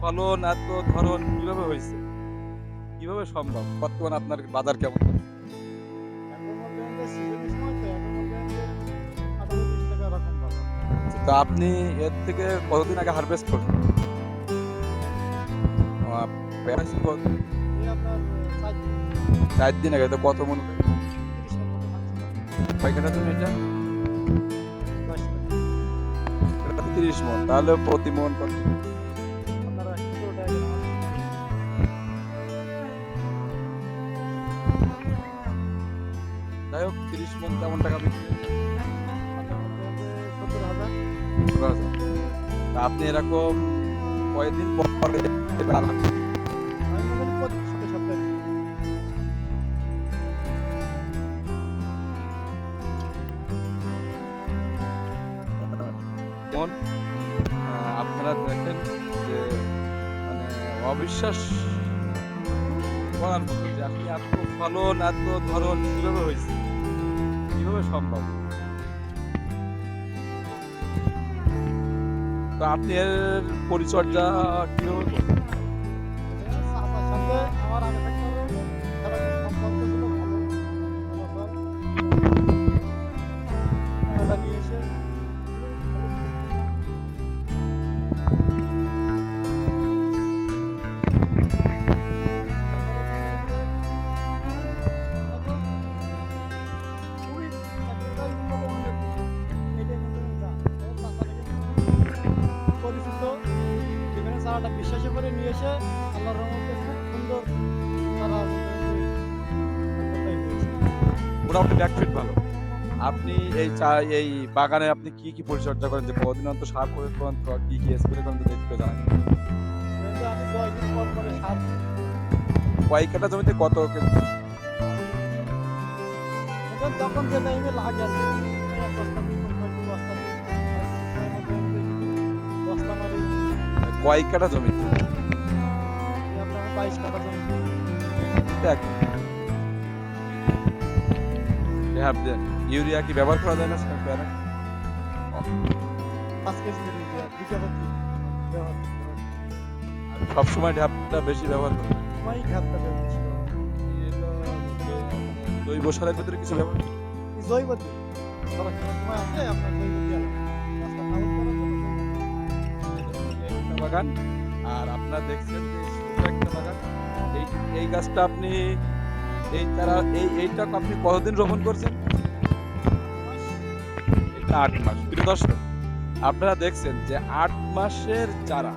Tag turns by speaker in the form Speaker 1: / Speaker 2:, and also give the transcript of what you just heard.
Speaker 1: ফলন এত ধরন কীভাবে হয়েছে? কীভাবে সম্ভব? বর্তমানে আপনার বাজার কেমন?
Speaker 2: মনে তো
Speaker 1: আপনি এর থেকে কতদিন আগে হারভেস্ট কত-
Speaker 2: চার দিন
Speaker 1: আগে তো কত মন
Speaker 2: তিরিশ টাকার মতো খাচ্ছিলাম
Speaker 1: কয় কাটা তুমি এটা তিরিশ মন তাহলে প্রতি মন কত? যাই হোক, তিরিশ মন কেমন টাকা বিক্রি। আপনি এরকম কয়দিন পরে আপনারা দেখেন যে মানে অবিশ্বাস করার মতো যে আপনি এত ফলন এত ধরন কীভাবে হয়েছে কীভাবে সম্ভব তো আপনি এর পরিচর্যা কীভাবে?
Speaker 2: চারাটা বিশ্বাস করে নিয়ে এসে আল্লাহর রহমতে খুব সুন্দর চারা
Speaker 1: মোটামুটি ব্যাকফিট ভালো। আপনি এই চা এই বাগানে আপনি কি কি পরিচর্যা করেন? যে কদিন অন্তর সার প্রয়োগ করেন ক- কি স্প্রে করেন একটু জানান। কয়েক কাটা জমিতে কত কেজি?
Speaker 2: যখন যে টাইমে লাগে
Speaker 1: কয়েক কাটা জমি দেখ ইউরিয়া কি ব্যবহার করা যায় না
Speaker 2: করি।
Speaker 1: সবসময় ঢ্যাপটা বেশি ব্যবহার করে। জৈব সারের ভিতরে কিছু ব্যবহার
Speaker 2: জৈব। সময় আসলে আপনার জৈব
Speaker 1: বাগান, আর আপনারা দেখছেন যে ছোট একটা বাগান। এই এই গাছটা আপনি, এই তারা, এই, এইটা আপনি কতদিন রোপণ করছেন? এটা আট মাস। প্রিয় দর্শক, আপনারা দেখছেন যে আট মাসের চারা